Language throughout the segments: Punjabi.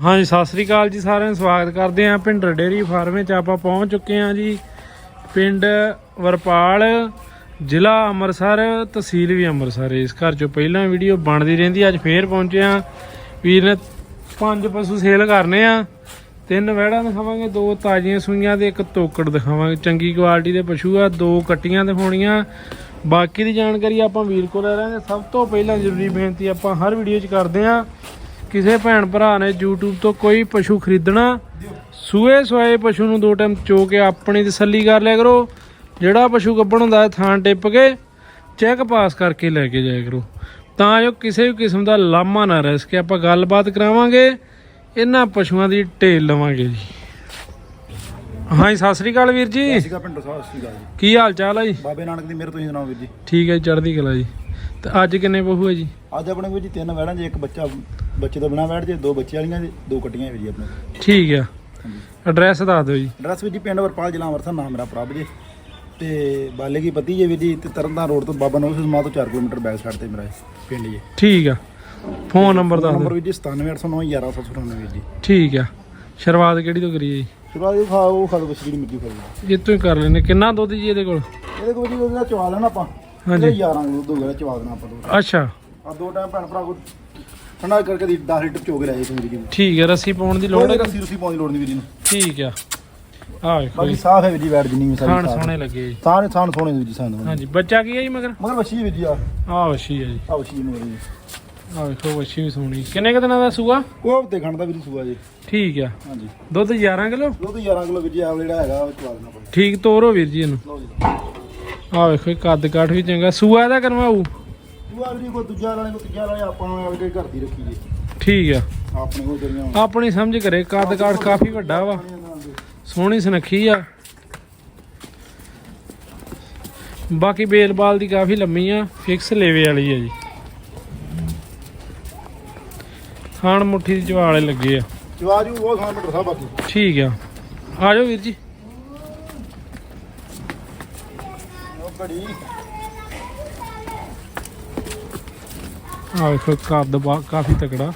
ਹਾਂਜੀ, ਸਤਿ ਸ੍ਰੀ ਅਕਾਲ ਜੀ ਸਾਰਿਆਂ ਨੂੰ ਸਵਾਗਤ ਕਰਦੇ ਆਂ ਭਿੰਡਰ ਡੇਰੀ ਫਾਰਮ ਵਿੱਚ। ਆਪਾਂ ਪਹੁੰਚ ਚੁੱਕੇ ਆਂ ਜੀ ਪਿੰਡ ਵਰਪਾਲ, ਜ਼ਿਲ੍ਹਾ ਅੰਮ੍ਰਿਤਸਰ, ਤਹਿਸੀਲ ਵੀ ਅੰਮ੍ਰਿਤਸਰ। ਇਸ ਘਰ ਚੋਂ ਪਹਿਲਾਂ ਵੀਡੀਓ ਬਣਦੀ ਰਹਿੰਦੀ, ਅੱਜ ਫੇਰ ਪਹੁੰਚੇ ਆਂ ਵੀਰ ਨੇ ਪੰਜ ਪਸ਼ੂ ਸੇਲ ਕਰਨੇ ਆ। ਤਿੰਨ ਵਹਿੜਾਂ ਦਿਖਾਵਾਂਗੇ, ਦੋ ਤਾਜ਼ੀਆਂ ਸੂਈਆਂ ਤੇ ਇੱਕ ਤੋਕੜ ਦਿਖਾਵਾਂਗੇ। ਚੰਗੀ ਕੁਆਲਿਟੀ ਦੇ ਪਸ਼ੂ ਆ, ਦੋ ਕੱਟੀਆਂ ਦਿਖਾਉਣੀਆਂ ਬਾਕੀ ਦੀ ਜਾਣਕਾਰੀ ਆਪਾਂ ਵੀਰ ਕੋਲ ਲੈ ਲਾਂਗੇ। ਸਭ ਤੋਂ ਪਹਿਲਾਂ ਜ਼ਰੂਰੀ ਬੇਨਤੀ ਆਪਾਂ ਹਰ ਵੀਡੀਓ 'ਚ ਕਰਦੇ ਆਂ ਕਿਸੇ ਭੈਣ ਭਰਾ ਨੇ YouTube ਤੋਂ ਕੋਈ ਪਸ਼ੂ ਖਰੀਦਣਾ ਸੂਏ ਸੋਏ ਪਸ਼ੂ ਨੂੰ ਦੋ ਟਾਈਮ ਚੋ ਕੇ ਆਪਣੀ ਤਸੱਲੀ ਕਰ ਲਿਆ ਕਰੋ। ਜਿਹੜਾ ਪਸ਼ੂ ਗੱਭਣ ਹੁੰਦਾ ਹੈ ਥਾਂ ਟਿੱਪ ਕੇ ਚੈੱਕ ਪਾਸ ਕਰਕੇ ਲੈ ਕੇ ਜਾਇਆ ਕਰੋ। ਤਾਂ ਜੋ ਕਿਸੇ ਵੀ ਕਿਸਮ ਦਾ ਲਾਮਾ ਨਾ ਰਹਿ ਸਕੇ। ਆਪਾਂ ਗੱਲਬਾਤ ਕਰਾਵਾਂਗੇ ਇਹਨਾਂ ਪਸ਼ੂਆਂ ਦੀ ਢੇਲ ਲਵਾਂਗੇ ਜੀ। ਹਾਂਜੀ ਸਤਿ ਸ੍ਰੀ ਅਕਾਲ ਵੀਰ ਜੀ। ਸੀਗਾ ਪਿੰਡ ਸਾਹਿਬ ਸੀਗਾ ਜੀ। ਕੀ ਹਾਲ ਚਾਲ ਹੈ ਜੀ? ਬਾਬੇ ਨਾਨਕ ਦੀ ਮੇਰੇ ਤੋਂ ਹੀ ਸੁਣਾਓ ਵੀਰ ਜੀ। ਠੀਕ ਹੈ ਜੀ ਚੜ੍ਹਦੀ ਕਲਾ ਜੀ। ਤੇ ਅੱਜ ਕਿੰਨੇ ਪਸ਼ੂ ਹੈ ਜੀ? ਅੱਜ ਆਪਣੇ ਕੋਲ ਜੀ ਤਿੰਨ ਵੈੜਾਂ ਜੀ ਇੱਕ ਬੱਚਾ ਬੱਚੇ ਤੋਂ ਬਿਨਾ ਵੈੜ ਜੇ ਦੋ ਬੱਚੇ ਵਾਲੀਆਂ ਜੀ ਦੋ ਕੱਟੀਆਂ ਵੀ ਜੀ ਆਪਣੇ। ਕੋਲ। ਠੀਕ ਆ ਹਾਂਜੀ। ਐਡਰੈਸ ਦੱਸ ਦਿਓ ਜੀ। ਐਡਰੈਸ ਵੀ ਜੀ ਪਿੰਡ ਵਰਪਾਲ ਜ਼ਿਲ੍ਹਾ ਅੰਮ੍ਰਿਤਸਰ ਨਾਮ ਮੇਰਾ ਪ੍ਰਭ ਜੀ। ਤੇ ਬਾਲੇ ਕੀ ਪਤੀ ਜੀ ਵੀਰ ਜੀ ਤੇ ਤਰਨਤਾਰਨ ਰੋਡ ਤੋਂ ਬਾਬਾ ਨੌਰ ਸਮਾਂ ਤੋਂ 4 ਕਿਲੋਮੀਟਰ ਬੈਕ ਸਾਈਡ ਤੇ ਮੇਰਾ ਇਹ ਪਿੰਡ ਜੀ। ਠੀਕ ਆ। ਫੋਨ ਨੰਬਰ ਦੱਸ ਦਿਓ। ਨੰਬਰ ਵੀ ਜੀ 97809 11798 ਵੀਰ ਜੀ। ਠੀਕ ਆ। ਸ਼ੁਰੂਆਤ ਕਿਹੜੀ ਤੋਂ ਕਰੀਏ ਜੀ? ਸ਼ੁਰੂਆਤ ਜੀ ਖਾਓ ਖਾਓ ਬਸ ਜਿਹੜੀ ਖਾਓ ਇਹ ਤੋਂ ਹੀ ਕਰ ਲੈਨੇ ਕਿੰਨਾ ਦੁੱਧ ਜੀ ਇਹਦੇ ਕੋਲ? ਇਹਦੇ ਕੋਲ ਜੀ ਉਹਦਾ ਚਵਾ ਲੈਣਾ ਆਪਾਂ। ਹਾਂਜੀ। ਇਹਦੇ 11 ਕਿਲੋ ਦੁੱਧ ਹੋਗਾ ਚਵਾ ਦੇਣਾ ਆਪਾਂ ਦੋ ਅੱਛਾ। ਆ ਦੋ ਟਾਈਮ ਭੈਣ ਭਰਾ ਕੋ ਠੰਡਾ ਕਰਕੇ ਦੀ 10 ਲੀਟਰ ਚੋ ਕੇ ਲੈ ਜਾਏ ਤੁਸੀਂ ਜੀ ਠੀਕ ਹੈ ਰੱਸੀ ਪਾਉਣ ਦੀ ਲੋੜ ਹੈ ਰੱਸੀ ਰੁਸੀ ਪਾਉਣ ਦੀ ਲੋੜ ਨਹੀਂ ਵੀਰ ਜੀ ਨੂੰ। ਠੀਕ ਆ। ਆ ਵੇਖੋ ਬਾਕੀ ਜੀ। ਸਾਫ਼ ਹੈ ਵੀਰ ਜੀ ਵੈੜ ਜਿੰਨੀ ਵੀ ਸਾਰੀ ਖਾਣ ਸਾਫ਼ ਹੈ। ਸੋਹਣੇ ਲੱਗੇ ਜੀ। ਸਾਰੇ ਥਾਣ ਸੋਹਣੇ ਵੀਰ ਜੀ ਸਾਨੂੰ ਹਾਂਜੀ ਬੱਚਾ ਕੀ ਹੈ ਜੀ ਮਗਰ? ਮਗਰ ਵਸ਼ੀ ਵੀਰ ਜੀ ਆ ਆ ਵਸ਼ੀ ਹੈ ਜੀ। ਆ ਵਸ਼ੀ ਮਗਰ ਜੀ। ਆ ਵੇਖੋ ਵਸ਼ੀ ਵੀ ਸੋਹਣੀ। ਕਿੰਨੇ ਕੁ ਦਿਨਾਂ ਦਾ ਸੂਆ? ਉਹ ਹਫ਼ਤੇ ਖੰਡ ਦਾ ਵੀਰ ਜੀ ਸੂਆ ਜੀ। ਠੀਕ ਆ। ਹਾਂਜੀ। ਦੁੱਧ 11 ਕਿਲੋ? ਦੁੱਧ 11 ਕਿਲੋ ਵੀਰ ਜੀ ਆ ਜਿਹੜਾ ਹੈਗਾ ਉਹ ਚਵਾ ਦੇਣਾ ਪੜੇ ਠੀਕ ਤੋਰੋ ਵੀਰ ਜੀ ਇਹਨੂੰ। ਲਓ ਜੀ। ਆ ਵੇਖੋ ਇਹ ਕੱਦ ਕਾਠ ਵੀ ਚੰਗਾ। ਸੂਆ ਇਹਦਾ ਕਰਵਾਉ ਵੀਰ ਜੀ ਕੋਈ ਦੂਜਾ ਵਾਲੇ ਕੋ ਤੀਜਾ ਵਾਲੇ ਆਪਾਂ ਨੂੰ ਆਪਣੇ ਘਰ ਦੀ ਰੱਖੀ ਜੀ। ਠੀਕ ਆ। ਆਪਣੇ ਕੋਲ ਜਿਹੜੀਆਂ ਆਪਣੀ ਸਮਝ ਕਰੇ ਕੱਦ ਕਾਠ ਕਾਫੀ ਵੱਡਾ ਵਾ। ਸੋਹਣੀ ਸੁਨੱਖੀ ਆ। ਬਾਕੀ ਬੇਲਬਾਲ ਦੀ ਕਾਫੀ ਲੰਮੀ ਆ ਫਿਕਸ ਲੇਵੇ ਵਾਲੀ ਆ ਜੀ। ਖਾਣ ਮੁੱਠੀ ਦੀ ਜਵਾਲੇ ਲੱਗੇ ਆ। ਜਵਾ ਜੀ ਉਹ ਖਾਣ ਮਟਰ ਸਾਹਿਬ ਬਾਕੀ। ਠੀਕ ਆ। ਆ ਜਾਓ ਵੀਰ ਜੀ ਉਹ ਘੜੀ ਆ ਵੇਖੋ ਕੱਦ ਬਾ ਕਾਫੀ ਤਕੜਾ।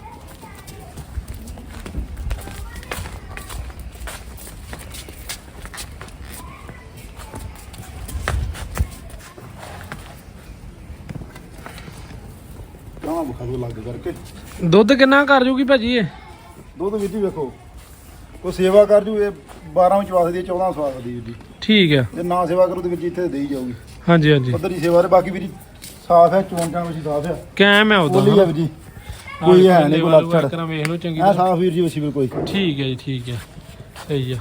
ਕਾਹ ਬਖਾ ਦੋ ਲੱਗ ਕਰਕੇ? ਦੁੱਧ ਕਿੰਨਾ ਕਰ ਜੂਗੀ ਭਾਜੀ ਇਹ? ਦੁੱਧ ਵੀਰ ਜੀ ਵੇਖੋ। ਕੋਈ ਸੇਵਾ ਕਰ ਜੂ ਇਹ 12 ਵਿੱਚ ਵਾਸਦੀ ਹੈ 14 ਸਵਾਦ ਦੀ ਜੀ। ਠੀਕ ਆ ਜੇ ਨਾ ਸੇਵਾ ਕਰੂ ਤੇ ਜੀ ਇੱਥੇ ਦੇਈ ਜਾਊਗੀ। ਹਾਂਜੀ ਹਾਂਜੀ। ਪੱਧਰ ਦੀ ਸੇਵਾ ਦੇ ਬਾਕੀ ਵੀਰ ਜੀ ਸਾਫ਼ ਹੈ ਚੋਣ ਚਾਣ ਵਿੱਚ ਸਾਫ਼ ਹੈ। ਕੈਮ ਹੈ ਬੋਲੀ ਉਹਦਾ ਵੀਰ ਜੀ। ਕੋਈ ਹੈ ਨਹੀਂ ਕੋਈ ਲੱਛੜ ਕਰਾਂ ਵੇਖ ਲਓ ਚੰਗੀ ਐ ਤਰ੍ਹਾਂ। ਸਾਫ਼ ਵੀਰ ਜੀ ਵਸੀ ਬਿਲਕੁਲ। ਠੀਕ ਹੈ ਜੀ ਠੀਕ ਹੈ। ਸਹੀ ਆ।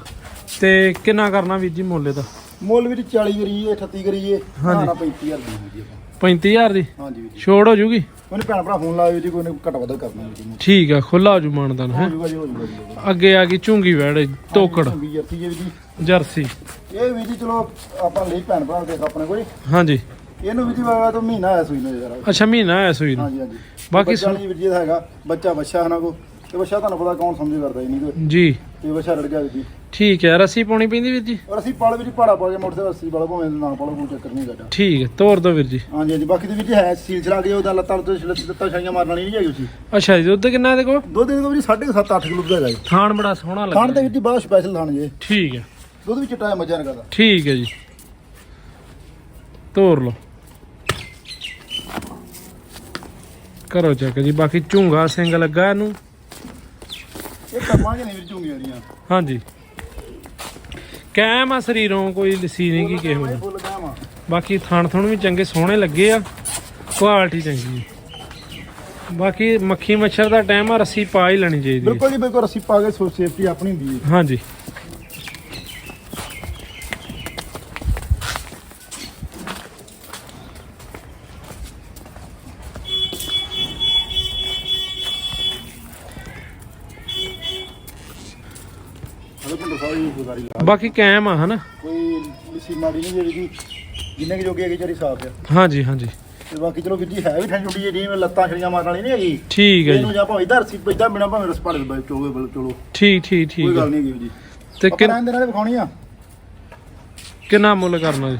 ਤੇ ਕਿੰਨਾ ਕਰਨਾ ਵੀਰ ਜੀ ਮੁੱਲੇ ਦਾ ਮੁੱਲ ਵੀਰ 40 ਕਰੀਏ 38 ਕਰੀਏ ਹਾਂਜੀ। ਨਾ 35000 ਦੀ ਵੀਰ ਜੀ ਆਪਾਂ 35000 ਦੀ? ਹਾਂਜੀ ਵੀਰ ਜੀ। ਛੋੜ ਹੋ ਜੂਗੀ? ਉਹਨੇ ਭੈਣ ਭਰਾ ਫੋਨ ਲਾਇਆ ਜੀ ਕੋਈ ਨੇ ਘੱਟ ਵੱਧ ਕਰਨਾ ਵੀਰ ਜੀ। ਠੀਕ ਆ ਖੁੱਲਾ ਹੋ ਜੂ ਮਾਨਦਾਨ ਹੋ। ਹੈ ਜੂਗਾ ਜੀ ਹੋ ਜੂਗਾ ਜੀ ਅੱਗੇ ਆ ਗਈ ਝੁੰਗੀ ਵੈੜ ਤੋਕੜ। ਵੀਰ ਜੀ ਜਰਸੀ। ਇਹ ਵੀਰ ਜੀ ਚਲੋ ਆਪਾਂ ਲਈ ਭੈਣ ਭਰਾ ਦੇ ਆਪਣੇ ਕੋਲ। ਹਾਂਜੀ। ਇਹਨੂੰ ਵੀਰ ਜੀ ਵਾਗਾ ਤਾਂ ਮਹੀਨਾ ਆਇਆ ਸੂਈ ਨੂੰ ਯਾਰ ਅੱਛਾ ਮਹੀਨਾ ਹੈ ਸੂਈ ਨੂੰ? ਹਾਂਜੀ ਹਾਂਜੀ। ਬਾਕੀ ਨਹੀਂ ਵੀਰ ਜੀ ਦਾ ਹੈਗਾ। ਬੱਚਾ ਬੱਚਾ ਹਨਾ ਕੋ। ਤੇ ਬੱਚਾ ਤੁਹਾਨੂੰ ਪਤਾ ਕੌਣ ਸਮਝ ਕਰਦਾ ਹੀ ਨਹੀਂ ਕੋਈ। ਜੀ। ਤੇ ਬੱਚਾ ਰੜ ਗਿਆ ਜੀ ਠੀਕ ਹੈ ਰੱਸੀ ਪਾਉਣੀ ਪੈਂਦੀ ਵੀਰ ਜੀ? ਔਰ ਅਸੀਂ ਪਾਲ ਵੀਰ ਜੀ ਪਹਾੜਾ ਪਾ ਕੇ ਮੋਟਰਸਾਈਕਲ ਰੱਸੀ ਵਾਲਾ ਭਾਵੇਂ ਨਾ ਪਾਲੋ ਕੋਈ ਚੱਕਰ ਨਹੀਂ ਸਾਡਾ ਠੀਕ ਹੈ ਤੋਰ ਦੋ ਵੀਰ ਜੀ। ਹਾਂਜੀ ਹਾਂਜੀ ਬਾਕੀ ਤੇ ਵੀਰ ਜੀ ਹੈ ਸੀਲ ਚਲਾ ਕੇ ਉਹਦਾ ਲੱਤਾਂ ਛਿਲਤ ਦਿੱਤਾ ਛਾਈਆਂ ਮਾਰਨ ਵਾਲੀ ਨਹੀਂ ਹੈਗੀ ਉਸੀ ਅੱਛਾ ਜੀ ਦੁੱਧ ਕਿੰਨਾ ਇਹਦੇ ਕੋਲ? ਦੁੱਧ ਦੇ ਵੀਰ ਜੀ 7.5 8 ਕਿਲੋ ਦਾ ਹੈਗਾ ਜੀ। ਥਾਣ ਬੜਾ ਸੋਹਣਾ ਖਾਣ ਤੇ ਲੱਗਾ ਵੀਰ ਜੀ ਬਹੁਤ ਸਪੈਸ਼ਲ ਖਾਣ ਜੇ। ਠੀਕ ਹੈ। ਦੁੱਧ ਵੀ ਚਿੱਟਾ ਮੱਝਾਂ ਨੇ ਕਰਦਾ। ਠੀਕ ਹੈ ਜੀ। ਤੋਰ ਲਓ। ਕਰੋ ਚੱਕ ਜੀ ਬਾਕੀ ਝੁੰਗਾ ਸਿੰਘ ਲੱਗਾ ਇਹਨੂੰ। ਇਹ ਕੰਮਾਂ ਚ ਨਹੀਂ ਵੀਰ ਝੂੰਗੀਆਂ ਦੀਆਂ ਹਾਂਜੀ। ਕੈਮ ਆ ਸਰੀਰੋਂ ਕੋਈ ਲਸੀ ਨਹੀਂ ਕੀ ਕਿਸੇ ਨੂੰ। ਫੁੱਲ ਬਾਕੀ ਥਣ ਥਣ ਵੀ ਚੰਗੇ ਸੋਹਣੇ ਲੱਗੇ ਆ। ਕੁਆਲਿਟੀ ਚੰਗੀ ਹੈ ਬਾਕੀ ਮੱਖੀ ਮੱਛਰ ਦਾ ਟਾਈਮ ਆ ਰੱਸੀ ਪਾ ਹੀ ਲੈਣੀ ਚਾਹੀਦੀ ਹੈ ਬਿਲਕੁਲ ਜੀ ਬਿਲਕੁਲ ਰੱਸੀ ਪਾ ਕੇ ਸੋ ਸੇਫਟੀ ਆਪਣੀ ਹੁੰਦੀ ਹੈ ਹਾਂਜੀ ਹਲੇ ਪਿੰਡ ਲਾ ਬਾਕੀ ਕੈਮ ਆ ਹਨਾ? ਕੋਈ ਲਿਸੀ ਮਾੜੀ ਨਹੀਂ ਜਿਹੜੀ ਕਿ ਜਿੰਨੇ ਕਿ ਜੋਗੀ ਹੈਗੀ ਚਾਰੀ ਸਾਫ਼ ਆ। ਹਾਂਜੀ ਹਾਂਜੀ। ਤੇ ਬਾਕੀ ਚਲੋ ਵੀਰ ਜੀ ਹੈ ਵੀ ਠੰਡੀ ਠੁੰਡੀ ਜਿਹੀ ਜਿਵੇਂ ਲੱਤਾਂ ਛੜੀਆਂ ਮਾਰਨ ਵਾਲੀ ਨਹੀਂ ਹੈਗੀ। ਠੀਕ ਹੈ ਜੀ ਇਹਨੂੰ ਜਾਂ। ਭਾਵੇਂ ਇਧਰ ਸੀ ਇਦਾਂ ਬਿਨਾ ਭਾਵੇਂ ਰਸ ਪਾੜੇ ਦੇ ਚੋਗੇ ਬਲ ਚਲੋ। ਠੀਕ ਠੀਕ ਠੀਕ ਕੋਈ ਹੈ। ਗੱਲ ਨਹੀਂ ਹੈਗੀ ਜੀ। ਤੇ ਆਪਾਂ ਕਿੰਨ- ਰਹਿਣ ਦੇ ਨਾਲੇ ਵਿਖਾਉਣੀ ਆ। ਕਿੰਨਾ ਮੁੱਲ ਕਰਨਾ ਜੀ?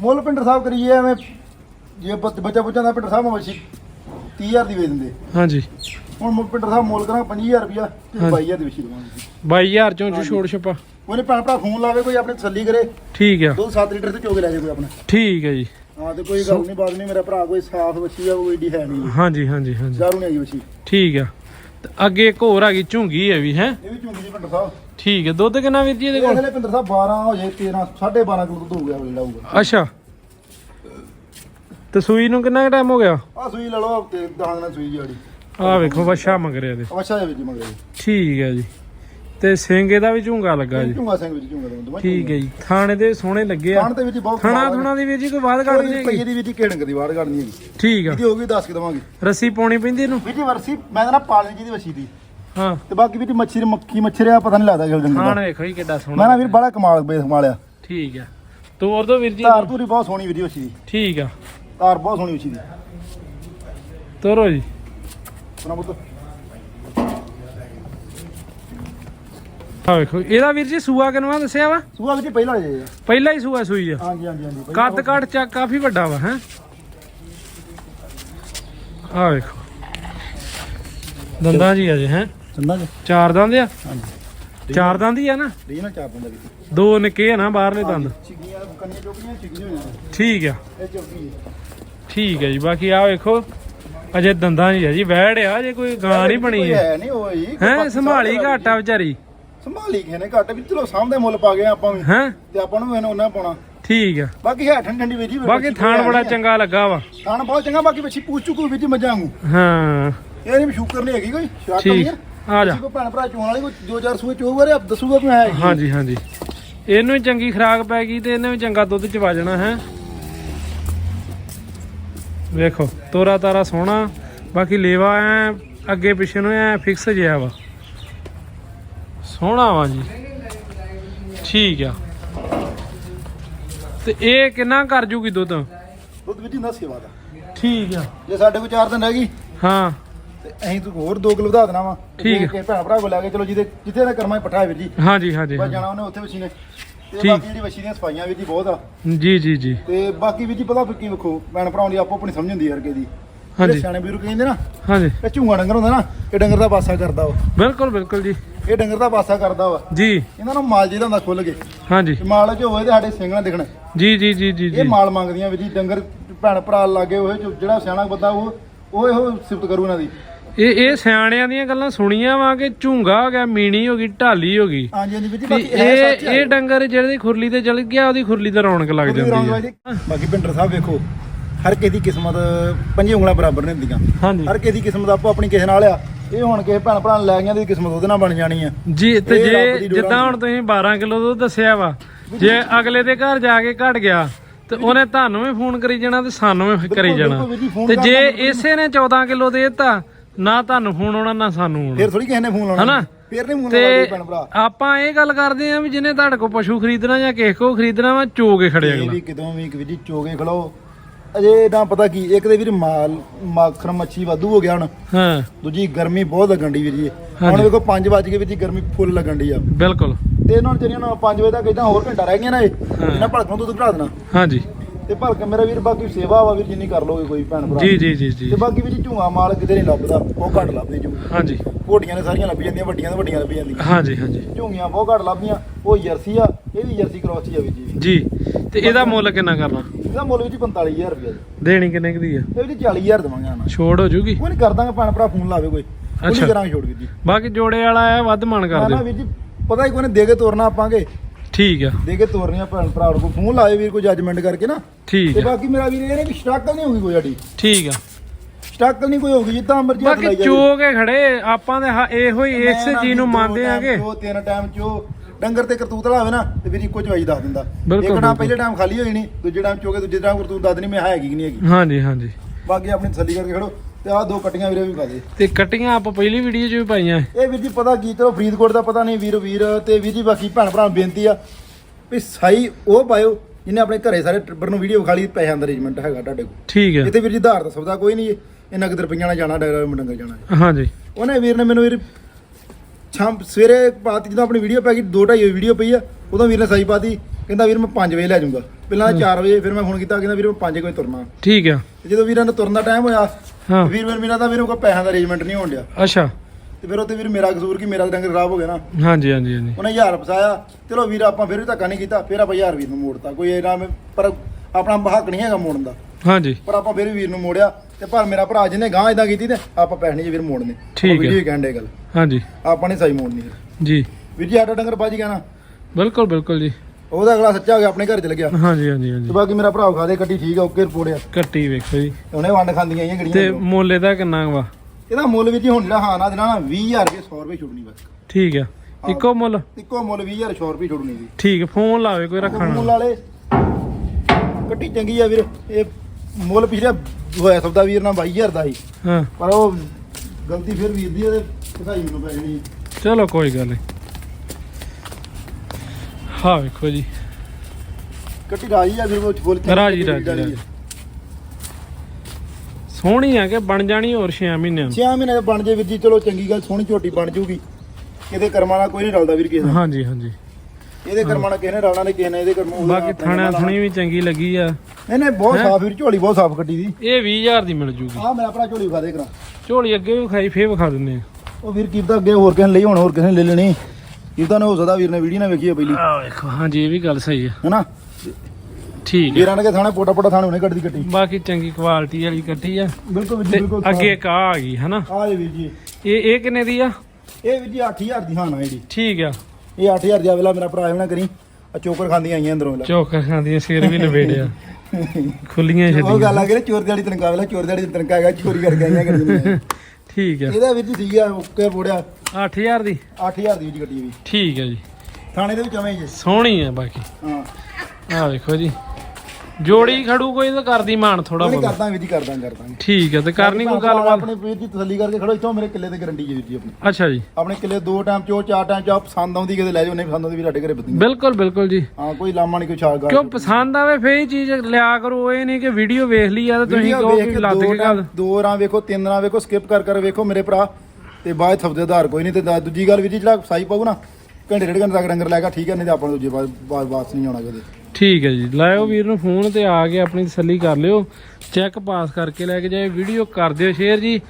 ਮੁੱਲ ਪਿੰਡਰ ਸਾਹਿਬ ਕਰੀਏ ਐਵੇਂ ਜੇ ਬੱਚ- ਬੱਚਾ ਬੁੱਚਾ ਦਾ ਪਿੰਡਰ ਸਾਹਿਬ ਮਵਸ਼ੀ 30000 ਦੀ ਵੇਚ ਦਿੰਦੇ। ਹਾਂਜੀ। ਹੁਣ ਮੁ- ਪਿੰਡਰ ਸਾਹਿਬ ਮੁੱਲ ਕਰਾਂ 25000 ਰੁਪਿਆ ਤੇ ਹਾਂਜੀ। 22000 ਦੀ ਵਿਸ਼ੀ ਦਵਾਂਗੇ 22000 ਚੋਂ ਹਾਂਜੀ। ਛੋੜ ਛਪਾ। ਉਹਨੇ ਭੈਣ ਭਰਾ ਫੋਨ ਲਾਵੇ ਕੋਈ ਆਪਣੀ ਤਸੱਲੀ ਕਰੇ। ਠੀਕ ਆ। ਦੁੱਧ 7 ਲੀਟਰ ਤੇ ਚੋਗੇ ਲੈ ਜਾਏ ਕੋਈ ਆਪਣਾ। ਠੀਕ ਹੈ ਜੀ। ਹਾਂ ਤੇ ਕੋਈ ਗੱਲ ਨਹੀਂ ਬਾਤ ਨਹੀਂ ਮੇਰਾ ਭਰਾ ਕੋਈ ਸਾਫ਼ ਬੱਚੀ ਆ ਕੋਈ ਏਡੀ ਹੈ ਨਹੀਂ। ਹਾਂਜੀ ਹਾਂਜੀ ਹਾਂਜੀ। ਦਾਰੂ ਨਹੀਂ ਹੈਗੀ ਬੱਚੀ ਠੀਕ ਆ। ਤੇ ਅੱਗੇ ਇੱਕ ਹੋਰ ਆ ਗਈ ਝੁੰਗੀ ਹੈ ਵੀ ਹੈ? ਇਹ ਵੀ ਚੁੰਗੀ ਜੀ ਪਿੰਡਰ ਸਾਹਿਬ। ਠੀਕ ਹੈ ਦੁੱਧ ਕਿੰਨਾ ਵੀਰ ਜੀ ਇਹਦੇ ਇਹ ਕੋਲ ਹਲੇ ਪਿੰਡਰ ਸਾਹਿਬ 12 ਹੋ ਜਾਏ 13 12.5 ਕਿਲੋ ਦੁੱਧ ਹੋ ਗਿਆ ਜਿਹੜਾ ਹੋਊਗਾ। ਅੱਛਾ। ਤੇ ਸੂਈ ਨੂੰ ਕਿੰਨਾ ਟਾਈਮ ਹੋ ਗਿਆ? ਆ ਸੂਈ ਲੈ ਲਓ ਹਫ਼ਤੇ 10 ਦਿਨਾਂ ਸੂਈ ਜਿਹੜੀ ਆ ਵੇਖੋ ਵਛਾ ਮਗਰਿਆ ਦੇ ਅਵਸ਼ਾ ਦੇ ਵਿੱਚ ਮੰਗਦੇ ਠੀਕ ਹੈ ਜੀ। ਤੇ ਸਿੰਘ ਇਹਦਾ ਵੀ ਝੁੰਗਾ ਲੱਗਾ ਜੀ। ਚੁੰਗਾ ਸਿੰਘ ਵਿੱਚ ਚੁੰਗਾ ਦੇ ਦੋਵਾਂ ਠੀਕ ਹੈ ਜੀ। ਥਾਣੇ ਦੇ ਸੋਹਣੇ ਲੱਗੇ ਆ। ਖਾਣ ਦੇ ਵਿੱਚ ਬਹੁਤ ਥਣਾ ਸਵਾਦ ਆ। ਥੁਣਾ ਦੀ ਵੀਰ ਜੀ ਕੋਈ ਬਾਤ ਕੱਢ ਕੋਈ ਪਈ ਦੀ ਵਿੱਚ ਕਿਹੜੰਗ ਦੀ ਵਾੜ ਕੱਢਣੀ ਹੈਗੀ। ਠੀਕ ਆ। ਇਹਦੀ ਹੋ ਗਈ 10 ਕਿ ਦਵਾਂਗੇ। ਰੱਸੀ ਪਾਉਣੀ ਪੈਂਦੀ ਇਹਨੂੰ? ਵੀ ਜੀ ਵਰਸੀ ਮੈਂ ਤਾਂ ਨਾ ਪਾਲਣੀ ਜੀ ਦੀ ਵਸੀ ਦੀ। ਹਾਂ। ਤੇ ਬਾਕੀ ਵੀ ਜੀ ਮੱਛੀ ਮੱਖੀ ਮੱਛਰਿਆ ਪਤਾ ਨਹੀਂ ਲੱਗਦਾ ਗਿਲ ਖਾਣ ਜੰਗ ਵੇਖੋ ਜੀ ਕਿੱਡਾ ਮੈਂ ਸੋਹਣਾ ਨਾ ਵੀਰ ਬੜਾ ਕਮਾਲ ਬੇਸ ਕਮਾਲਿਆ ਠੀਕ ਆ। ਤੋਰ ਦੋ ਵੀਰ ਜੀ ਧਾਰ ਧੂਰੀ ਬਹੁਤ ਸੋਹਣੀ ਵੀਰ ਜੀ ਵਸੀ ਦੀ। ਠੀਕ ਆ। ਧਾਰ ਬਹੁਤ ਸੋਹਣੀ ਵਸੀ ਦੀ। ਤੋਰੋ ਜੀ। ਸੁਣਾ ਪੁੱਤ। ਆ ਵੇਖੋ ਇਹਦਾ ਵੀਰ ਜੀ ਸੂਆ ਕਿਨਵਾ ਦੱਸਿਆ ਵਾ? ਸੂਆ ਵਿੱਚ ਪਹਿਲਾਂ ਜੇ ਪਹਿਲਾ ਹੀ ਸੂਆ ਸੂਈ ਆ। ਹਾਂਜੀ ਹਾਂਜੀ ਹਾਂਜੀ ਪਹਿਲਾਂ ਕੱਦ ਕੱਟ ਚੱਕ ਕਾਫੀ ਵੱਡਾ ਵਾ ਹੈ? ਆ ਵੇਖੋ। ਦੰਦਾਂ ਜੀ ਅਜੇ ਹੈ? ਚੰਦਾ ਜੀ? ਚਾਰ ਦੰਦ ਆ? ਹਾਂਜੀ। ਚਾਰ ਦੰਦ ਹੀ ਆ ਨਾ? ਰੀਜਨਲ ਚਾਰ ਦੋ ਨਿੱਕੇ ਆ ਨਾ ਬਾਹਰਲੇ ਦੰਦ। ਚਿੱਗੀਆਂ ਕੰਨੀਆਂ ਚੋਕੀਆਂ ਚਿੱਗੀਆਂ ਹੋਈਆਂ। ਠੀਕ ਆ। ਇਹ ਚੋਕੀ ਹੈ ਠੀਕ ਹੈ ਜੀ ਬਾਕੀ ਆ ਵੇਖੋ। ਅਜੇ ਦੰਦਾਂ ਜੀ ਆ ਜੀ ਵੈੜ ਆ ਜੇ ਕੋਈ ਗਾਂ ਨਹੀਂ ਬਣੀ ਹੈ ਹੈ ਨਹੀਂ ਹੋਈ ਹੈ ਸੰਭਾਲੀ ਘਾਟਾ ਵਿਚਾਰੀ। ਸੰਭਾਲੀ ਕਿਹਨੇ ਘੱਟ ਵੀ ਚਲੋ ਸਾਹਮਣੇ ਮੁੱਲ ਪਾ ਗਏ ਆਪਾਂ ਵੀ ਹੈ? ਤੇ ਆਪਾਂ ਨੂੰ ਇਹਨਾਂ ਉਹਨਾਂ ਪਾਉਣਾ। ਠੀਕ ਆ। ਬਾਕੀ ਹੈ ਠੰਡੀ ਠੰਡੀ ਵੇਜੀ ਬਾਕੀ ਥਾਣ ਬੜਾ ਚੰਗਾ ਲੱਗਾ ਵਾ। ਥਾਣ ਬਹੁਤ ਚੰਗਾ ਬਾਕੀ ਬੱਚੀ ਪੂਛ ਚੁੱਕੂ ਵਿੱਚ ਮੱਝਾਂ ਨੂੰ ਹਾਂ। ਇਹ ਨਹੀਂ ਸ਼ੂਕਰ ਨਹੀਂ ਹੈਗੀ ਕੋਈ ਠੀਕ ਨਹੀਂ ਹੈ। ਆ ਜਾ। ਕੋਈ ਭੈਣ ਭਰਾ ਚੋਣ ਵਾਲੀ ਕੋਈ ਦੋ ਚਾਰ ਸੂਏ ਚੋਗ ਬਾਰੇ ਆਪ ਦੱਸੂਗਾ ਕੋਈ ਹੈ ਹਾਂਜੀ ਹਾਂਜੀ। ਇਹਨੂੰ ਚੰਗੀ ਖਰਾਕ ਪੈ ਗਈ ਤੇ ਇਹਨੇ ਵੀ ਚੰਗਾ ਦੁੱਧ ਚ ਵਜਣਾ ਹੈ। ਵੇਖੋ ਤੋਰਾ ਤਾਰਾ ਸੋਹਣਾ ਬਾਕੀ ਲੇਵਾ ਐ ਅੱਗੇ ਪਿੱਛੇ ਨੂੰ ਐ ਫਿਕਸ ਜਿਆ ਵਾ। ਸੋਹਣਾ ਵਾ ਜੀ। ਠੀਕ ਆ। ਤੇ ਇਹ ਕਿੰਨਾ ਕਰ ਜੂਗੀ ਦੁੱਧ? ਦੁੱਧ ਵਿੱਚ ਨਾ ਸੇਵਾ ਦਾ। ਠੀਕ ਆ। ਜੇ ਸਾਡੇ ਕੋਲ ਚਾਰ ਦਿਨ ਰਹਿ ਗਈ ਹਾਂ। ਤੇ ਅਸੀਂ ਤੂੰ ਹੋਰ 2 ਕਿਲੋ ਵਧਾ ਦੇਣਾ ਵਾ। ਠੀਕ ਹੈ। ਭੈਣ ਭਰਾ ਕੋਲ ਲੈ ਕੇ ਚਲੋ ਜਿਹਦੇ ਜਿੱਥੇ ਦਾ ਕਰਮਾ ਪਠਾ ਵੀਰ ਜੀ। ਹਾਂਜੀ ਹਾਂਜੀ ਬਸ। ਜਾਣਾ ਉਹਨੇ ਉੱਥੇ ਵਸੀ ਨੇ ਤੇ। ਬਾਕੀ ਜਿਹੜੀ ਵਸੀ ਦੀਆਂ ਸਫਾਈਆਂ ਵੀਰ ਜੀ ਬਹੁਤ ਆ। ਜੀ ਜੀ ਜੀ। ਤੇ ਬਾਕੀ ਵੀ ਜੀ ਪਤਾ ਕੀ ਵੇਖੋ ਭੈਣ ਭਰਾਵਾਂ ਦੀ ਆਪੋ ਆਪਣੀ ਸਮਝ ਹੁੰਦੀ ਹਰਕੇ ਦੀ। ਹਾਂਜੀ। ਸਿਆਣੇ ਵੀਰ ਕਹਿੰਦੇ ਨਾ ਹਾਂਜੀ। ਇਹ ਝੂੰਗਾ ਡੰਗਰ ਹੁੰਦਾ ਨਾ ਇਹ ਡੰਗਰ ਦਾ ਪਾਸਾ ਕਰਦਾ ਵਾ ਬਿਲਕੁਲ ਬਿਲਕੁਲ ਜੀ। ਇਹ ਡੰਗਰ ਦਾ ਪਾਸਾ ਕਰਦਾ ਵਾ। ਜੀ। ਇਹਨਾਂ ਨੂੰ ਮਾਲ ਜਿਹਦਾ ਹੁੰਦਾ ਖੁੱਲ ਕੇ। ਹਾਂਜੀ। ਮਾਲ ਚ ਹੋਵੇ ਤੇ ਸਾਡੇ ਸਿੰਘ ਨਾ ਦਿਖਣ। ਜੀ ਜੀ ਜੀ ਜੀ ਇਹ ਮਾਲ ਮੰਗਦੀਆਂ ਵੀ ਜੀ ਡੰਗਰ ਭੈਣ ਭਰਾ ਲਾਗੇ ਉਹ ਜੋ- ਜਿਹੜਾ ਸਿਆਣਾ ਬੰਦਾ ਉਹ ਉਹ ਇਹੋ ਸਿਫਤ ਕਰੂ ਇਹਨਾਂ ਦੀ। ਇਹ ਇਹ ਸਿਆਣਿਆਂ ਦੀਆਂ ਗੱਲਾਂ ਸੁਣੀਆਂ ਵਾ ਕਿ ਝੁੰਗਾ ਹੋ ਗਿਆ ਮੀਣੀ ਹੋ ਗਈ ਢਾਲੀ ਹੋ ਗਈ। ਹਾਂਜੀ ਹਾਂਜੀ ਵੀਰ ਜੀ ਵੀ ਬਾਕੀ ਹੈ ਇਹ ਇਹ ਡੰਗਰ ਜਿਹੜੀ ਖੁਰਲੀ ਤੇ ਚਲ ਗਿਆ ਉਹਦੀ ਖੁਰਲੀ ਤੇ ਰੌਣਕ ਲੱਗ ਜਾਂਦੀ ਹੈ। ਬਾਕੀ ਪਿੰਡਰ ਸਾਹਿਬ ਵੇਖੋ ਹਰ ਕਿਸੇ ਦੀ ਕਿਸਮਤ ਪੰਜੇ ਉਂਗਲਾਂ ਬਰਾਬਰ ਨਹੀਂ ਹੁੰਦੀਆਂ। ਹਾਂਜੀ। ਹਰ ਕਿਸੇ ਦੀ ਕਿਸਮਤ ਆਪੋ ਆਪਣੀ ਕਿਸੇ ਨਾਲ ਆ। ਇਹ ਹੁਣ ਕਿਸੇ ਭੈਣ ਭਰਾ ਲੈ ਗਈਆਂ ਦੀ ਕਿਸਮਤ ਉਹਦੇ ਨਾਲ ਬਣ ਜਾਣੀ ਆ। ਜੀ ਤੇ ਜੇ ਦੀ ਜਿੱਦਾਂ ਹੁਣ ਤੁਸੀਂ 12 ਕਿਲੋ ਦੁੱਧ ਦੱਸਿਆ ਵਾ ਜੇ ਅਗਲੇ ਦੇ ਘਰ ਜਾ ਕੇ ਘਟ ਗਿਆ ਤੇ ਉਹਨੇ ਤੁਹਾਨੂੰ ਵੀ ਫੋਨ ਕਰੀ ਜਾਣਾ ਤੇ ਸਾਨੂੰ ਵੀ ਕਰੀ ਜਾਣਾ। ਤੇ ਜੇ। ਇਸੇ ਨੇ 14 ਕਿਲੋ ਦੇਤਾ ਨਾ ਤੁਹਾਨੂੰ ਫੋਨ ਆਉਣਾ ਨਾ ਸਾਨੂੰ ਆਉਣਾ। ਫੇਰ ਥੋੜੀ ਕਿਸੇ ਨੇ ਫੋਨ ਲਾਉਣਾ। ਹਨਾ? ਫੇਰ ਨਹੀਂ ਫੋਨ ਤੇ ਲਾਉਣਾ ਭੈਣ ਭਰਾ। ਆਪਾਂ ਇਹ ਗੱਲ ਕਰਦੇ ਆਂ ਵੀ ਜਿਹਨੇ ਤੁਹਾਡੇ ਕੋਲ ਪਸ਼ੂ ਖਰੀਦਣਾ ਜਾਂ ਕਿਸੇ ਕੋ ਖਰੀਦਣਾ ਵਾ ਚੋ ਕੇ ਖੜੇ ਇਹ ਅਗਲਾ। ਵੀ ਕਿਦੋਂ ਵੀ ਵੀ ਜੀ ਚੋਗੇ ਖਲੋ। ਅਜੇ ਨਾ ਪਤਾ ਕੀ ਇੱਕ ਤੇ ਵੀਰ ਮਾਲ ਮੱਖਣ ਮੱਛੀ ਵਾਧੂ ਹੋ ਗਿਆ ਹੁਣ। ਹਾਂ। ਦੂਜੀ ਗਰਮੀ ਬਹੁਤ ਲੱਗਣ ਦੀ ਵੀਰ ਜੀ। ਹੁਣ। ਵੇਖੋ 5 ਵਜ ਕੇ ਵੀਰ ਜੀ ਗਰਮੀ ਫੁੱਲ ਲੱਗਣ ਦੀ ਆ। ਬਿਲਕੁਲ। ਤੇ ਇਹਨਾਂ ਨੂੰ ਜਿਹੜੀਆਂ ਨਾ 5 ਵਜੇ ਤੱਕ ਇਦਾਂ ਹੋਰ ਘੰਟਾ ਰਹਿ ਗਿਆ ਨਾ ਇਹ। ਇਹਨਾਂ ਭਲਕਾਂ ਤੋਂ ਘਟਾ ਦੇਣਾ। ਹਾਂਜੀ। ਤੇ ਭਲਕ ਮੇਰਾ ਵੀਰ ਬਾਕੀ ਸੇਵਾ ਵਾ ਵੀਰ ਜਿੰਨੀ ਕਰ ਲੋਗੇ ਕੋਈ ਭੈਣ ਭਰਾ ਜੀ ਜੀ ਜੀ ਜੀ। ਤੇ ਬਾਕੀ ਵੀ ਜੀ ਝੂਆ ਮਾਲ ਕਿਤੇ ਨਹੀਂ ਲੱਭਦਾ ਬਹੁਤ ਘੱਟ ਲੱਭਦੇ ਝੂ ਹਾਂਜੀ। ਘੋਟੀਆਂ ਨੇ ਸਾਰੀਆਂ ਲੱਭ ਜਾਂਦੀਆਂ ਵੱਡੀਆਂ ਤੇ ਵੱਡੀਆਂ ਲੱਭ ਜਾਂਦੀਆਂ। ਹਾਂਜੀ ਹਾਂਜੀ। ਝੂਗੀਆਂ ਬਹੁਤ ਘੱਟ ਲੱਭਦੀਆਂ ਉਹ ਜਰਸੀ ਆ ਇਹ ਵੀ ਜਰਸੀ ਕ੍ਰੋਸ ਹੀ ਆ ਵੀਰ ਜੀ। ਜੀ ਤੇ ਇਹਦਾ ਮੁੱਲ ਕਿੰਨਾ ਕਰਨਾ? ਇਹਦਾ ਮੁੱਲ ਵੀ ਜੀ 45000 ਰੁਪਏ ਦੇਣੀ ਕਿੰਨੇ ਕੁ ਦੀ ਆ? ਇਹ ਵੀ ਜੀ 40000 ਦੇਵਾਂਗੇ ਨਾ ਛੋੜ ਹੋ ਜੂਗੀ? ਕੋਈ ਨਹੀਂ ਕਰ ਦਾਂਗੇ ਭੈਣ ਭਰਾ ਫੋਨ ਲਾਵੇ ਕੋਈ। ਅੱਛਾ। ਉਹਦੀ ਕਰਾਂਗੇ ਛੋੜ ਵੀਰ ਜੀ। ਬਾਕੀ ਜੋੜੇ ਵਾਲਾ ਆ ਵੱਧ ਮਨ ਕਰ ਨਾ ਨਾ ਦਿਓ ਵੀਰ ਜੀ ਪਤਾ ਹੀ ਕੋਈ ਨੇ ਦੇ ਕੇ ਤੋਰਨਾ ਆਪਾਂਗੇ ਠੀਕ ਆ। ਦੇ ਕੇ ਤੋਰਨੀਆਂ ਭੈਣ ਭਰਾ ਨੂੰ ਫੋਨ ਲਾਵੇ ਵੀਰ ਕੋਈ ਜੱਜਮੈਂਟ ਕਰਕੇ ਨਾ। ਠੀਕ ਤੇ ਆ। ਬਾਕੀ ਮੇਰਾ ਵੀਰ ਇਹ ਨੇ ਵੀ ਸਟਾਕਲ ਨਹੀਂ ਹੋਊਗੀ ਕੋਈ ਸਾਡੀ। ਠੀਕ ਆ। ਸਟਾਕਲ ਨਹੀਂ ਕੋਈ ਹੋਊਗੀ ਜਿੱਦਾਂ ਮਰਜ਼ੀ ਹੱਥ ਬਾਕੀ ਲਾਈ ਜਾਵੇ। ਚੋ ਕੇ ਖੜੇ ਆਪਾਂ ਦੇ ਇਹੋ ਹੀ ਇਸ ਮੈਂ ਨਾ ਚੀਜ਼ ਨੂੰ ਦੋ ਮੰਨਦੇ ਟਾਈਮ ਆਗੇ। ਚੋ, ਤਿੰਨ ਟਾਈਮ ਚੋ ਡੰਗਰ ਤੇ ਕਰਤੂਤ ਲਾਵੇ ਨਾ ਤੇ ਵੀਰ ਇੱਕੋ ਚਵਾਈ ਦੱਸ ਦਿੰਦਾ। ਬਿਲਕੁਲ, ਨਾ ਬਿਲਕੁਲ। ਪਹਿਲੇ ਟਾਈਮ ਖਾਲੀ ਹੋਈ ਨਹੀਂ ਦੂਜੇ ਟਾਈਮ ਚੋਗੇ ਦੂਜੇ ਟਾਈਮ ਕਰਤੂਤ ਦੱਸ ਦੇਣੀ ਮੈਂ ਹੈਗੀ ਕਿ ਨਹੀਂ ਹੈਗੀ। ਹਾਂਜੀ ਹਾਂਜੀ। ਬਾਕੀ ਆਪਣੀ ਤਸੱਲੀ ਕਰਕੇ ਖੜੋ। ਤੇ ਆਹ ਦੋ ਕਟੀਆਂ ਵੀਰੇ ਵੀ ਪਾ ਦੇ। ਤੇ ਕਟੀਆਂ ਆਪਾਂ ਪਹਿਲੀ ਵੀਡੀਓ 'ਚ ਵੀ ਪਾਈਆਂ। ਇਹ ਵੀਰ ਜੀ ਪਤਾ ਕੀ ਚਲੋ ਫਰੀਦਕੋਟ ਦਾ ਪਤਾ ਨਹੀਂ ਵੀਰ ਵੀਰ ਤੇ ਵੀਰ ਜੀ ਬਾਕੀ ਭੈਣ ਭਰਾ ਨੂੰ ਬੇਨਤੀ ਆ ਵੀ ਸਾਈ ਉਹ ਪਾਇਓ ਜਿਹਨੇ ਆਪਣੇ ਘਰੇ ਸਾਰੇ ਟੱਬਰ ਨੂੰ ਵੀਡੀਓ ਵਿਖਾਲੀ ਪੈਸਿਆਂ ਦਾ ਅਰੇਂਜਮੈਂਟ ਹੈਗਾ ਤੁਹਾਡੇ ਕੋਲ। ਠੀਕ ਆ ਇੱਥੇ ਵੀਰ ਜੀ ਧਾਰ ਦਾ ਸੌਦਾ ਕੋਈ ਨਹੀਂ ਇਹ ਨਗਦ ਰੁਪਈਆ ਨਾਲ ਜਾਣਾ ਡੰਗਰ ਡੰਗਰ ਜਾਣਾ ਹਾਂਜੀ। ਉਹਨੇ ਵੀਰ ਨੇ ਮੈਨੂੰ ਵੀਰ ਸ਼ਾਮ ਸਵੇਰੇ ਪਾਤੀ ਜਦੋਂ ਆਪਣੀ ਵੀਡੀਓ ਪੈ ਗਈ 2:30 ਵੀਡੀਓ ਪਈ ਆ ਉਦੋਂ ਵੀਰ ਨੇ ਸਾਈ ਪਾਤੀ ਕਹਿੰਦਾ ਵੀਰ ਮੈਂ 5 ਵਜੇ ਲੈ ਜਾਊਂਗਾ। ਪਹਿਲਾਂ 4 ਵਜੇ ਫਿਰ ਮੈਂ ਫੋਨ ਕੀਤਾ ਕਹਿੰਦਾ ਵੀਰ ਮੈਂ 5 ਵਜੇ ਤੁਰਨਾ। ਠੀਕ ਆ ਜਦੋਂ ਵੀਰਾਂ ਨੇ ਤੁਰਨ ਦਾ ਟਾਈਮ ਹੋਇਆ ਹਾਂ। ਵੀਰ ਵੀਰ ਮੇਰਾ ਤਾਂ ਵੀਰ ਕੋਈ ਪੈਸਿਆਂ ਦਾ ਅਰੇਂਜਮੈਂਟ ਨਹੀਂ ਹੋਣ ਡਿਆ। ਅੱਛਾ। ਤੇ ਫਿਰ ਉੱਥੇ ਵੀਰ ਮੇਰਾ ਕਸੂਰ ਕੀ? ਮੇਰਾ ਡੰਗਰ ਖਰਾਬ ਹੋ ਗਿਆ ਨਾ। ਹਾਂਜੀ ਹਾਂਜੀ ਹਾਂਜੀ। ਉਹਨੇ 1000 ਫਸਾਇਆ। ਚਲੋ ਵੀਰ ਆਪਾਂ ਫਿਰ ਵੀ ਧੱਕਾ ਨਹੀਂ ਕੀਤਾ। ਫਿਰ ਆਪਾਂ 1000 ਵੀਰ ਨੂੰ ਮੋੜਤਾ। ਕੋਈ ਇਹਦਾ ਮੈਂ- ਪਰ ਆਪਣਾ ਹੱਕ ਨਹੀਂ ਹੈਗਾ ਮੋੜਨ ਦਾ। ਹਾਂਜੀ। ਪਰ ਆਪਾਂ ਫਿਰ ਵੀ ਵੀਰ ਨੂੰ ਮੋੜਿਆ। ਤੇ ਪਰ ਮੇਰਾ ਭਰਾ ਜਿਹਨੇ ਗਾਂ ਇਦਾਂ ਕੀਤੀ ਤੇ ਆਪਾਂ ਪੈਸੇ ਨਹੀਂ ਵੀਰ ਮੋੜਨੇ। ਠੀਕ ਹੈ। ਵੀਡੀਓ ਕਹਿੰਦੇ ਗੱਲ। ਹਾਂਜੀ। ਆਪਾਂ ਨੇ ਸਹੀ ਮੋੜਨੀ। ਜੀ। ਵੀਰ ਜੀ ਸਾਡਾ ਡੰਗਰ ਗਿਆ ਨਾ। ਬਿਲਕੁਲ ਬਿਲਕੁਲ ਜੀ। ਉਹਦਾ ਅਗਲਾ ਸੱਚਾ ਹੋ ਗਿਆ ਆਪਣੇ ਘਰ ਚਲ ਗਿਆ। ਹਾਂਜੀ ਹਾਂਜੀ ਤੇ ਹਾਂਜੀ ਬਾਕੀ ਮੇਰਾ ਭਰਾ ਖਾ ਦੇ ਕੱਟੀ ਠੀਕ ਆ ਓਕੇ ਰਿਪੋਰਟ ਆ। ਕੱਟੀ ਵੇਖੋ ਜੀ। ਉਹਨੇ ਵੰਡ ਖਾਂਦੀਆਂ ਤੇ ਗੜੀਆਂ ਮੁੱਲ ਇਹਦਾ ਕਿੰਨਾ ਵਾ? ਇਹਦਾ ਮੁੱਲ ਵੀ ਜੀ ਹੁਣ ਜਿਹੜਾ ਹਾਂ ਨਾ ਦੇਣਾ ਨਾ 20000 ਰੁਪਏ 100 ਰੁਪਏ ਛੁੱਟਣੀ ਬਸ। ਠੀਕ ਆ। ਇੱਕੋ ਮੁੱਲ? ਇੱਕੋ ਮੁੱਲ 20000 100 ਰੁਪਏ ਛੁੱਟਣੀ ਦੀ ਠੀਕ ਫੋਨ ਲਾਵੇ ਕੋਈ ਰੱਖਣ ਮੁੱਲ ਵਾਲਾ। ਕੱਟੀ ਚੰਗੀ ਆ ਵੀਰ ਇਹ ਮੁੱਲ ਪਿਛਲੇ ਹੋਇਆ ਸੌਦਾ ਵੀਰ ਨਾਲ 22000 ਦਾ ਸੀ। ਹਾਂ। ਪਰ ਉਹ ਗਲਤੀ ਫਿਰ ਵੀਰ ਦੀ ਉਹਦੇ ਭਗਾਈ ਮੈਨੂੰ ਪੈ ਜਾਣੀ ਚਲੋ ਕੋਈ ਗੱਲ ਨਹੀਂ ਹਾਂ ਵੇਖੋ ਜੀ। ਕੱਟੀ ਰਾਜੀ ਆ ਵੀਰ ਉਹ ਫੁੱਲ ਰਾਜੀ, ਰਾਜੀ, ਰਾਜੀ। ਸੋਹਣੀ ਆ ਕਿ ਬਣ ਜਾਣੀ ਹੋਰ 6 ਮਹੀਨਿਆਂ ਨੂੰ? 6 ਮਹੀਨੇ ਦੇ ਬਣ ਜੇ ਵੀਰ ਜੀ ਚਲੋ ਚੰਗੀ ਗੱਲ ਸੋਹਣੀ ਝੋਟੀ ਬਣ ਜੂਗੀ। ਕਿਤੇ ਕਰਮਾਂ ਨਾਲ ਕੋਈ ਨਹੀਂ ਰਲਦਾ ਵੀਰ ਕਿਸੇ ਨਾਲ ਹਾਂਜੀ ਹਾਂਜੀ। ਇਹਦੇ ਕਰਮਾਂ ਨਾਲ ਕਿਸੇ ਨੇ ਰਲਣਾ ਨਹੀਂ ਕਿਸੇ ਨੇ ਇਹਦੇ ਕਰਮਾਂ ਬਾਕੀ ਆਪਣੇ ਥਾਣਾ ਥਣੀ ਵੀ ਚੰਗੀ ਲੱਗੀ ਆ। ਇਹਨੇ ਬਹੁਤ ਹੈਂ? ਸਾਫ਼ ਵੀਰ ਝੋਲੀ ਬਹੁਤ ਸਾਫ਼ ਕੱਟੀ ਦੀ। ਇਹ 20000 ਦੀ ਮਿਲ ਜੂਗੀ। ਆ ਮੇਰਾ ਭਰਾ ਝੋਲੀ ਵਿਖਾ ਦੇ ਕਰਾਂ। ਝੋਲੀ ਅੱਗੇ ਵੀ ਖਾਈ ਫੇਰ ਵਿਖਾ ਦਿੰਨੇ ਆ। ਉਹ ਵੀਰ ਕੀ ਤਾਂ ਅੱਗੇ ਹੋਰ ਕਿਸੇ ਨੇ ਲਈ ਹੁਣ ਹੋਰ ਕਿਸੇ ਨੇ ਲੈ ਲੈਣੀ। ਕੀ ਤਾਂ ਨੇ ਹੋ ਸਕਦਾ ਵੀਰ ਨੇ ਵੀਡੀਓ ਨਾ ਵੇਖੀ ਆ ਪਹਿਲੀ। ਆ ਵੇਖੋ ਹਾਂਜੀ ਇਹ ਵੀ ਗੱਲ ਸਹੀ ਆ। ਹੈਨਾ? ਠੀਕ ਆ। ਵੀਰਾਂ ਨੇ ਕਿ ਥਾਣੇ ਪੋਟਾ ਪੋਟਾ ਥਾਣੇ ਉਹਨੇ ਕੱਢਦੀ ਕੱਟੀ। ਬਾਕੀ ਚੰਗੀ ਕੁਆਲਿਟੀ ਵਾਲੀ ਕੱਟੀ ਆ। ਬਿਲਕੁਲ ਵੀਰ ਜੀ ਤੇ ਬਿਲਕੁਲ ਅੱਗੇ ਕਾ ਆ ਗਈ ਹਨਾ? ਆ ਜੀ ਵੀਰ ਜੀ। ਇਹ ਇਹ ਕਿੰਨੇ ਦੀ ਆ? ਇਹ ਵੀਰ ਜੀ 8000 ਦੀ ਹਾਂ ਨਾ ਇਹਦੀ। ਠੀਕ ਆ। ਇਹ 8000 ਦੀ ਆ ਵੇਲਾ ਮੇਰਾ ਭਰਾ ਇਹ ਨਾ ਕਰੀ। ਆ ਚੋਕਰ ਖਾਂਦੀਆਂ ਆਈਆਂ ਅੰਦਰੋਂ ਵੇਲਾ। ਚੋਕਰ ਖਾਂਦੀਆਂ ਸਿਰ ਵੀ ਲਵੇੜਿਆ ਖੁੱਲੀਆਂ ਉਹ ਗੱਲ ਛੱਡੀਆਂ ਆ ਕਿ ਚੋਰ ਦਿਹਾੜੀ ਤਨਖਾਹ ਵੇਲਾ ਚੋਰ ਦਿਹਾੜੀ ਤਨਖਾਹ ਹੈਗਾ ਚੋਰੀ ਕਰਕੇ ਆਈਆਂ ਕਰਦੀਆਂ। ਠੀਕ ਆ ਇਹਦਾ ਵੀਰ ਜੀ ਸੀਗਾ ਓਕੇ ਬੋੜਿਆ। 8000 ਦੀ। 8000 ਦੀ ਜੀ ਗੱਡੀ ਵੀ ਠੀਕ ਆ ਜੀ। ਥਾਣੇ ਦੇ ਵਿੱਚ ਆਵੇਂ ਜੀ। ਸੋਹਣੀ ਆ ਬਾਕੀ। ਹਾਂ। ਆ ਵੇਖੋ ਜੀ। ਜੋੜੀ ਖੜੂ ਕੋਈ ਤਾਂ ਕਰਦੀ ਮਾਨ ਥੋੜਾ ਨਹੀਂ ਬਹੁਤ। ਕਰਦਾ ਵੀਰ ਜੀ ਕਰਦਾ ਕਰਦਾ ਠੀਕ ਆ ਤੇ ਕਰਨੀ ਕੋਈ ਗੱਲਬਾਤ? ਆਪਣੇ ਵੀਰ ਦੀ ਤਸੱਲੀ ਕਰਕੇ ਖੜੋ ਇੱਥੋਂ ਮੇਰੇ ਕਿੱਲੇ ਤੇ ਗਰੰਟੀ ਹੈ ਵੀਰ ਜੀ ਆਪਣੀ। ਅੱਛਾ ਜੀ। ਆਪਣੇ ਕਿੱਲੇ ਦੋ ਟਾਈਮ ਚੋ ਚਾਰ ਟਾਈਮ ਚੋ ਪਸੰਦ ਆਉਂਦੀ ਕਿਤੇ ਲੈ ਜਾਓ ਨਹੀਂ ਪਸੰਦ ਆਉਂਦੀ ਵੀ ਸਾਡੇ ਘਰੇ ਬੱਤੀ ਬਿਲਕੁਲ ਬਿਲਕੁਲ ਜੀ। ਹਾਂ ਕੋਈ ਲਾਮਾ ਨਹੀਂ ਕੋਈ ਛਾਗਾ ਕਿਉਂ ਪਸੰਦ ਆਵੇ ਫੇਰ ਹੀ ਚੀਜ਼ ਲਿਆ ਕਰੋ ਇਹ ਨਹੀਂ ਕਿ ਵੀਡੀਓ ਵੇਖ ਲਈ ਆ ਤੇ ਤੁਸੀਂ ਕਹੋ ਕਿ ਲੱਦ ਕੇ ਗੱਲ। ਦੋ ਰਾਂ ਵੇਖੋ ਤਿੰਨ ਰਾਂ ਵੇਖੋ ਸਕਿਪ ਕਰ ਕਰ ਵੇਖੋ ਮੇਰੇ ਭਰਾ ਤੇ ਬਾਅਦ ਥੱਪਦੇ ਆਧਾਰ ਕੋਈ ਨਹੀਂ ਤੇ ਦੂਜੀ ਗੱਲ ਵੀ ਜੀ ਜਿਹੜਾ ਸਾਈ ਪਾਊ ਨਾ ਘੰਟੇ ਡੇਢ ਘੰਟੇ ਤੱਕ ਡੰਗਰ ਲੈਗਾ ਠੀਕ ਹੈ ਨਹੀਂ ਤੇ ਆਪਾਂ ਨੂੰ ਦੂਜੇ ਬਾਅਦ ਬਾਅਦ ਨਹੀਂ ਆਉਣਾ ਕਦੇ। ਠੀਕ ਹੈ ਜੀ। ਲਾਇਓ ਵੀਰ ਨੂੰ ਫੋਨ ਤੇ ਆ ਕੇ ਆਪਣੀ ਤਸੱਲੀ ਕਰ ਲਿਓ। ਚੈੱਕ ਪਾਸ ਕਰਕੇ ਲੈ ਕੇ ਜਾਏ ਵੀਡੀਓ ਕਰ ਦਿਓ ਸ਼ੇਅਰ ਜੀ।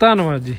ਧੰਨਵਾਦ ਜੀ।